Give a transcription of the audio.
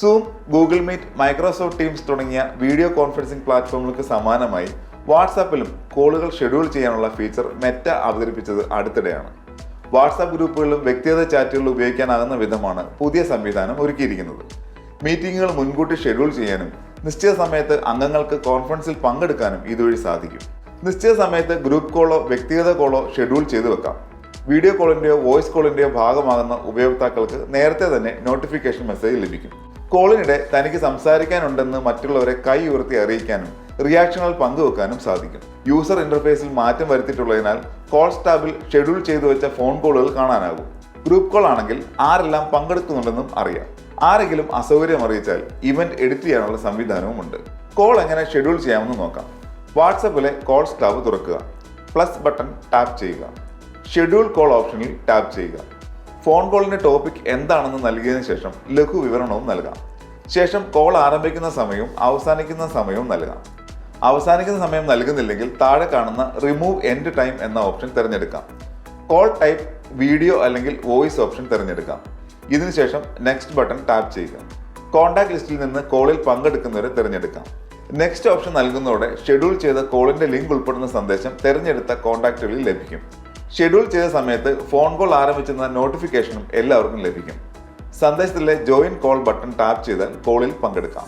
Zoom Google Meet Microsoft Teams തുടങ്ങിയ video conferencing പ്ലാറ്റ്ഫോമുകൾക്ക് സമാനമായി വാട്സാപ്പിലും കോളുകൾ ഷെഡ്യൂൾ ചെയ്യാനുള്ള ഫീച്ചർ മെറ്റ അവതരിപ്പിച്ചത് അടുത്തിടെയാണ്. വാട്സാപ്പ് ഗ്രൂപ്പുകളിലും വ്യക്തിഗത ചാറ്റുകളിലും ഉപയോഗിക്കാനാകുന്ന വിധമാണ് പുതിയ സംവിധാനം ഒരുക്കിയിരിക്കുന്നത്. മീറ്റിംഗുകൾ മുൻകൂട്ടി ഷെഡ്യൂൾ ചെയ്യാനും നിശ്ചിത സമയത്ത് അംഗങ്ങൾക്ക് കോൺഫറൻസിൽ പങ്കെടുക്കാനും ഇതുവഴി സാധിക്കും. നിശ്ചിത സമയത്ത് ഗ്രൂപ്പ് കോളോ വ്യക്തിഗത കോളോ ഷെഡ്യൂൾ ചെയ്തു വെക്കാം. വീഡിയോ കോളിന്റെയോ വോയിസ് കോളിന്റെയോ ഭാഗമാകുന്ന ഉപയോക്താക്കൾക്ക് നേരത്തെ തന്നെ നോട്ടിഫിക്കേഷൻ മെസ്സേജ് ലഭിക്കും. കോളിനിടെ തനിക്ക് സംസാരിക്കാനുണ്ടെന്ന് മറ്റുള്ളവരെ കൈ ഉയർത്തി അറിയിക്കാനും റിയാക്ഷനുകൾ പങ്കുവെക്കാനും സാധിക്കും. യൂസർ ഇന്റർഫേസിൽ മാറ്റം വരുത്തിയിട്ടുള്ളതിനാൽ കോൾ സ്റ്റാബിൽ ഷെഡ്യൂൾ ചെയ്തു വെച്ച ഫോൺ കോളുകൾ കാണാനാകും. ഗ്രൂപ്പ് കോൾ ആണെങ്കിൽ ആരെല്ലാം പങ്കെടുക്കുന്നുണ്ടെന്നും അറിയാം. ആരെങ്കിലും അസൗകര്യം അറിയിച്ചാൽ ഇവന്റ് എഡിറ്റ് ചെയ്യാനുള്ള സംവിധാനവും ഉണ്ട് കോൾ എങ്ങനെ ഷെഡ്യൂൾ ചെയ്യാമെന്ന് നോക്കാം. വാട്സപ്പിലെ കോൾ സ്റ്റാബ് തുറക്കുക. പ്ലസ് ബട്ടൺ ടാപ്പ് ചെയ്യുക. ഷെഡ്യൂൾ കോൾ ഓപ്ഷനിൽ ടാപ്പ് ചെയ്യുക. ഫോൺ കോളിന്റെ ടോപ്പിക് എന്താണെന്ന് നൽകിയതിനു ശേഷം ലഘു വിവരണവും നൽകാം. ശേഷം കോൾ ആരംഭിക്കുന്ന സമയവും അവസാനിക്കുന്ന സമയവും നൽകാം. അവസാനിക്കുന്ന സമയം നൽകുന്നില്ലെങ്കിൽ താഴെ കാണുന്ന റിമൂവ് എൻഡ് ടൈം എന്ന ഓപ്ഷൻ തിരഞ്ഞെടുക്കാം. കോൾ ടൈപ്പ് വീഡിയോ അല്ലെങ്കിൽ വോയിസ് ഓപ്ഷൻ തിരഞ്ഞെടുക്കാം. ഇതിനുശേഷം നെക്സ്റ്റ് ബട്ടൺ ടാപ്പ് ചെയ്യുക. കോൺടാക്ട് ലിസ്റ്റിൽ നിന്ന് കോളിൽ പങ്കെടുക്കുന്നവരെ തിരഞ്ഞെടുക്കാം. നെക്സ്റ്റ് ഓപ്ഷൻ നൽകുന്നതോടെ ഷെഡ്യൂൾ ചെയ്ത കോളിന്റെ ലിങ്ക് ഉൾപ്പെടുന്ന സന്ദേശം തിരഞ്ഞെടുത്ത കോൺടാക്റ്റുകളിൽ ലഭിക്കും. ഷെഡ്യൂൾ ചെയ്ത സമയത്ത് ഫോൺ കോൾ ആരംഭിച്ചെന്ന നോട്ടിഫിക്കേഷനും എല്ലാവർക്കും ലഭിക്കും. സന്ദേശത്തിലെ ജോയിൻ കോൾ ബട്ടൺ ടാപ്പ് ചെയ്താൽ കോളിൽ പങ്കെടുക്കാം.